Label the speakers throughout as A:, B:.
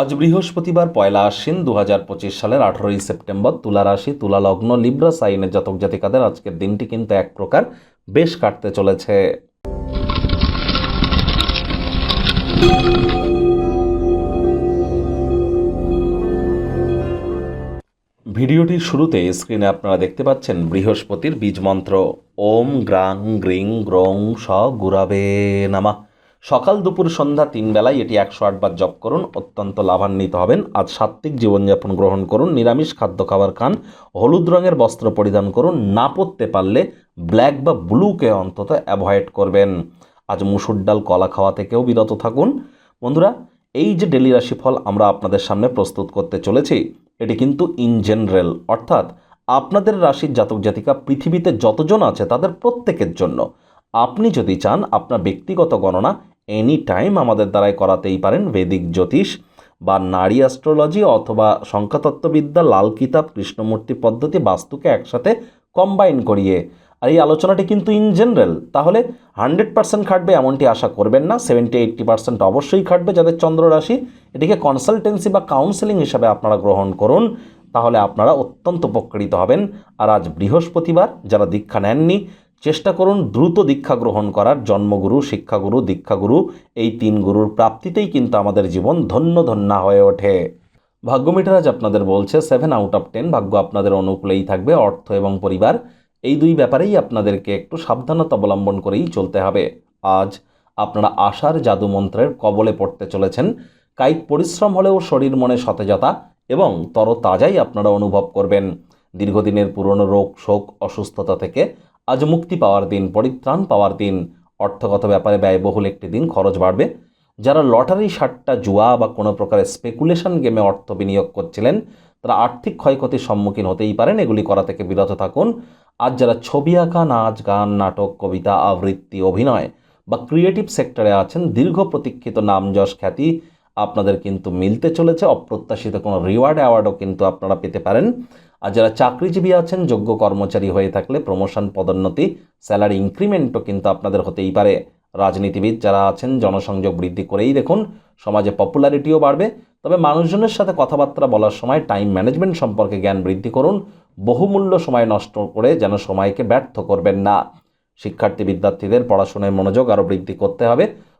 A: আজ বৃহস্পতিবার পয়লা আশ্বিন দু হাজার পঁচিশ সালের আঠারোই সেপ্টেম্বর তুলা রাশি, তুলা লগ্ন, লিব্রা সাইনের জাতক জাতিকাদের আজকের দিনটি কিন্তু এক প্রকার বেশ কাটতে চলেছে। ভিডিওটির শুরুতে স্ক্রিনে আপনারা দেখতে পাচ্ছেন বৃহস্পতির বীজ মন্ত্র। ওম গ্রাং গ্রিং গ্রং স গুরাবে নামা। সকাল দুপুর সন্ধ্যা তিন বেলায় এটি একশো আটবার জপ করুন, অত্যন্ত লাভান্বিত হবেন। আজ সাত্ত্বিক জীবনযাপন গ্রহণ করুন, নিরামিষ খাদ্য খাবার খান, হলুদ রঙের বস্ত্র পরিধান করুন, না পরতে পারলে ব্ল্যাক বা ব্লুকে অন্তত অ্যাভয়েড করবেন। আজ মুসুর ডাল, কলা খাওয়া থেকেও বিরত থাকুন। বন্ধুরা, এই যে ডেলি রাশিফল আমরা আপনাদের সামনে প্রস্তুত করতে চলেছি, এটি কিন্তু ইন জেনারেল অর্থাৎ আপনাদের রাশির জাতক জাতিকা পৃথিবীতে যতজন আছে তাদের প্রত্যেকের জন্য। আপনি যদি চান আপনার ব্যক্তিগত গণনা এনি টাইম আমাদের দ্বারাই করাতেই পারেন বেদিক জ্যোতিষ বা নারী অ্যাস্ট্রোলজি অথবা সংখ্যাতত্ত্ববিদ্যা, লাল কিতাব, কৃষ্ণমূর্তি পদ্ধতি বাস্তুকে একসাথে কম্বাইন করিয়ে। আর এই আলোচনাটি কিন্তু ইন জেনারেল তাহলে হান্ড্রেড পার্সেন্ট খাটবে এমনটি আশা করবেন না সেভেন্টি এইট্টি পার্সেন্ট অবশ্যই খাটবে যাদের চন্দ্র রাশি। এটিকে কনসালটেন্সি বা কাউন্সেলিং হিসাবে আপনারা গ্রহণ করুন, তাহলে আপনারা অত্যন্ত উপকৃত হবেন। আর আজ বৃহস্পতিবার, যারা দীক্ষা নেননি চেষ্টা করুন দ্রুত দীক্ষা গ্রহণ করার। জন্মগুরু, শিক্ষাগুরু, দীক্ষাগুরু, এই তিন গুরুর প্রাপ্তিতেই কিন্তু আমাদের জীবন ধন্য ধন্যা হয়ে ওঠে। ভাগ্যমিটার আজ আপনাদের বলছে সেভেন আউট অফ টেন ভাগ্য আপনাদের অনুকূলেই থাকবে, অর্থ এবং পরিবার। এই দুই ব্যাপারেই আপনাদেরকে একটু সাবধানতা অবলম্বন করেই চলতে হবে। আজ আপনারা আশার জাদু মন্ত্রের কবলে পড়তে চলেছেন। কায়িক পরিশ্রম হলেও শরীর মনে সতেজতা এবং তরতাজাই আপনারা অনুভব করবেন। দীর্ঘদিনের পুরনো রোগ, শোক, অসুস্থতা থেকে আজ মুক্তি পাওয়ার দিন, পরিত্রাণ পাওয়ার দিন। অর্থগত ব্যাপারে ব্যয়বহুল একটি দিন, খরচ বাড়বে। যারা লটারি, সাট্টা, জুয়া বা কোনো প্রকারের স্পেকুলেশন গেমে অর্থ বিনিয়োগ করছিলেন, তারা আর্থিক ক্ষয়ক্ষতির সম্মুখীন হতেই পারেন। এগুলি করা থেকে বিরত থাকুন। আজ যারা ছবি আঁকা, নাচ, গান, নাটক, কবিতা, আবৃত্তি, অভিনয় বা ক্রিয়েটিভ সেক্টরে আছেন, দীর্ঘ প্রতীক্ষিত নাম, যশ, খ্যাতি আপনাদের কিন্তু মিলতে চলেছে। অপ্রত্যাশিত কোনো রিওয়ার্ড অ্যাওয়ার্ডও কিন্তু আপনারা পেতে পারেন। আর যারা চাকরিজীবী আছেন, যোগ্য কর্মচারী হয়ে থাকলে প্রমোশন পদোন্নতি স্যালারি ইনক্রিমেন্টও কিন্তু আপনাদের হতেই পারে। রাজনীতিবিদ যারা আছেন, জনসংযোগ বৃদ্ধি করেই দেখুন, সমাজে পপুলারিটিও বাড়বে। তবে মানুষজনের সাথে কথাবার্তা বলার সময় টাইম ম্যানেজমেন্ট সম্পর্কে জ্ঞান বৃদ্ধি করুন। বহুমূল্য সময় নষ্ট করে যেন সময়কে ব্যর্থ করবেন না। শিক্ষার্থী, বিদ্যার্থীদের পড়াশোনায় মনোযোগ আরও বৃদ্ধি করতে হবে।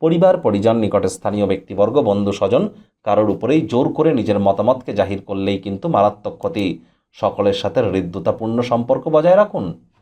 A: পরিবার, পরিজন, নিকটে স্থানীয় ব্যক্তিবর্গ, বন্ধু, স্বজন, কারোর উপরেই জোর করে নিজের মতামতকে জাহির করলেই কিন্তু মারাত্মক ক্ষতি। সকলের সাথে হৃদ্যতাপূর্ণ সম্পর্ক বজায় রাখুন।